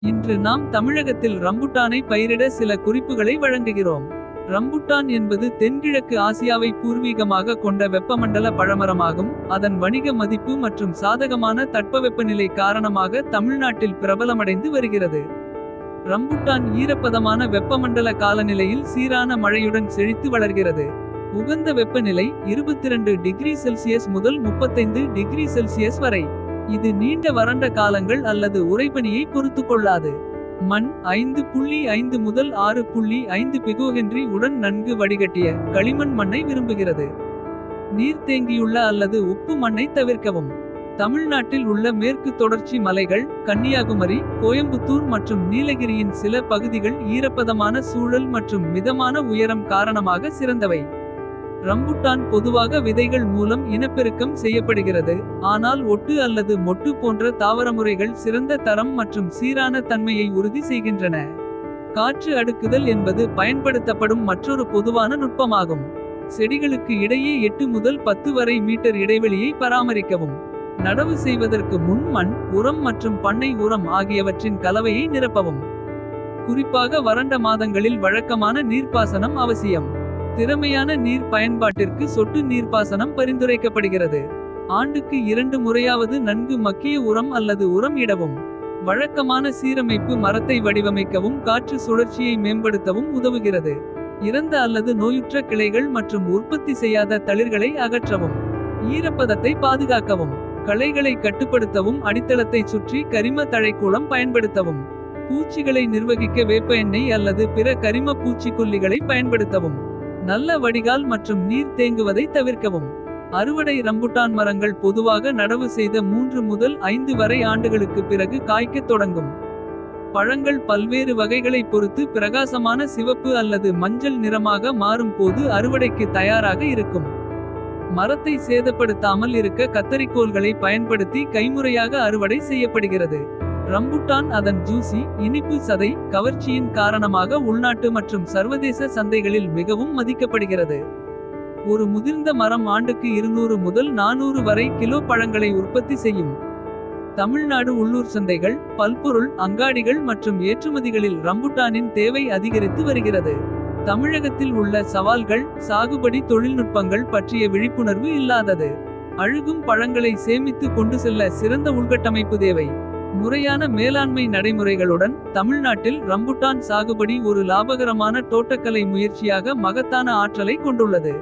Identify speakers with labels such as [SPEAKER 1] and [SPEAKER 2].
[SPEAKER 1] இன்று நாம் தமிழகத்தில் ரம்புட்டானை பயிரிட சில குறிப்புகளை வழங்குகிறோம். ரம்புட்டான் என்பது தென்கிழக்கு ஆசியாவை பூர்வீகமாக கொண்ட வெப்பமண்டல பழமரமாகும். அதன் வணிக மதிப்பு மற்றும் சாதகமான தட்பவெப்பநிலை காரணமாக தமிழ்நாட்டில் பிரபலமடைந்து வருகிறது. ரம்புட்டான் ஈரப்பதமான வெப்பமண்டல காலநிலையில் சீரான மழையுடன் செழித்து வளர்கிறது. உகந்த வெப்பநிலை 22 டிகிரி செல்சியஸ் முதல் 35 டிகிரி செல்சியஸ் வரை. இது நீண்ட வறண்ட காலங்கள் அல்லது உறைபனியை பொறுத்துக்கொள்ளாது. மண் 5.5 முதல் 6.5 பிகோஹென்றி உடன் நன்கு வடிகட்டிய களிமண் மண்ணை விரும்புகிறது. நீர் தேங்கியுள்ள அல்லது உப்பு மண்ணை தவிர்க்கவும். தமிழ்நாட்டில் உள்ள மேற்கு தொடர்ச்சி மலைகள் கன்னியாகுமரி. கோயம்புத்தூர் மற்றும் நீலகிரியின் சில பகுதிகள் ஈரப்பதமான சூழல் மற்றும் மிதமான உயரம் காரணமாக சிறந்தவை. ரம்புட்டான் பொதுவாக விதைகள் மூலம் இனப்பெருக்கம் செய்யப்படுகிறது. ஆனால் ஒட்டு அல்லது மொட்டு போன்ற தாவரமுறைகள் சிறந்த தரம் மற்றும் சீரான தன்மையை உறுதி செய்கின்றன. காற்று அடுக்குதல் என்பது பயன்படுத்தப்படும் மற்றொரு பொதுவான நுட்பமாகும். செடிகளுக்கு இடையே எட்டு முதல் 10 வரை மீட்டர் இடைவெளியை பராமரிக்கவும். நடவு செய்வதற்கு முன் மண் உரம் மற்றும் பண்ணை உரம் ஆகியவற்றின் கலவையை நிரப்பவும். குறிப்பாக வறண்ட மாதங்களில் வழக்கமான நீர்ப்பாசனம் அவசியம். திறமையான நீர் பயன்பாட்டிற்கு சொட்டு நீர்ப்பாசனம் பரிந்துரைக்கப்படுகிறது. ஆண்டுக்கு இரண்டு முறையாவது நன்கு மக்கிய உரம் அல்லது உரம் இடவும். வழக்கமான சீரமைப்பு மரத்தை வடிவமைக்கவும் காற்று சுழற்சியை மேம்படுத்தவும் உதவுகிறது. இறந்த அல்லது நோயுற்ற கிளைகள் மற்றும் உற்பத்தி செய்யாத தளிர்களை அகற்றவும். ஈரப்பதத்தை பாதுகாக்கவும். களைகளை கட்டுப்படுத்தவும் அடித்தளத்தை சுற்றி கரிம தழைக்கூளம் பயன்படுத்தவும். பூச்சிகளை நிர்வகிக்க வேப்ப எண்ணெய் அல்லது பிற கரிம பூச்சிக்கொல்லிகளை பயன்படுத்தவும். நல்ல வடிகால் மற்றும் நீர் தேங்குவதை தவிர்க்கவும். அறுவடை ரம்புட்டான் மரங்கள் பொதுவாக நடவு செய்த மூன்று முதல் ஐந்து வரை ஆண்டுகளுக்கு பிறகு காய்க்கத் தொடங்கும். பழங்கள் பல்வேறு வகைகளைப் பொறுத்து பிரகாசமான சிவப்பு அல்லது மஞ்சள் நிறமாக மாறும் போது அறுவடைக்கு தயாராக இருக்கும். மரத்தை சேதப்படுத்தாமல் இருக்க கத்தரிக்கோல்களை பயன்படுத்தி கைமுறையாக அறுவடை செய்யப்படுகிறது. ரம்புட்டான் அதன் ஜூசி இனிப்பு சதை கவர்ச்சியின் காரணமாக உள்நாட்டு மற்றும் சர்வதேச சந்தைகளில் மிகவும் மதிக்கப்படுகிறது. ஒரு முதிர்ந்த மரம் ஆண்டுக்கு 200 முதல் 400 வரை கிலோ பழங்களை உற்பத்தி செய்யும். தமிழ்நாடு உள்ளூர் சந்தைகள் பல்பொருள் அங்காடிகள் மற்றும் ஏற்றுமதிகளில் ரம்புட்டானின் தேவை அதிகரித்து வருகிறது. தமிழகத்தில் உள்ள சவால்கள் சாகுபடி தொழில்நுட்பங்கள் பற்றிய விழிப்புணர்வு இல்லாதது. அழுகும் பழங்களை சேமித்து கொண்டு செல்ல சிறந்த உள்கட்டமைப்பு தேவை. முறையான மேலாண்மை நடைமுறைகளுடன் தமிழ்நாட்டில் ரம்புட்டான் சாகுபடி ஒரு லாபகரமான தோட்டக்கலை முயற்சியாக மகத்தான ஆற்றலை கொண்டுள்ளது.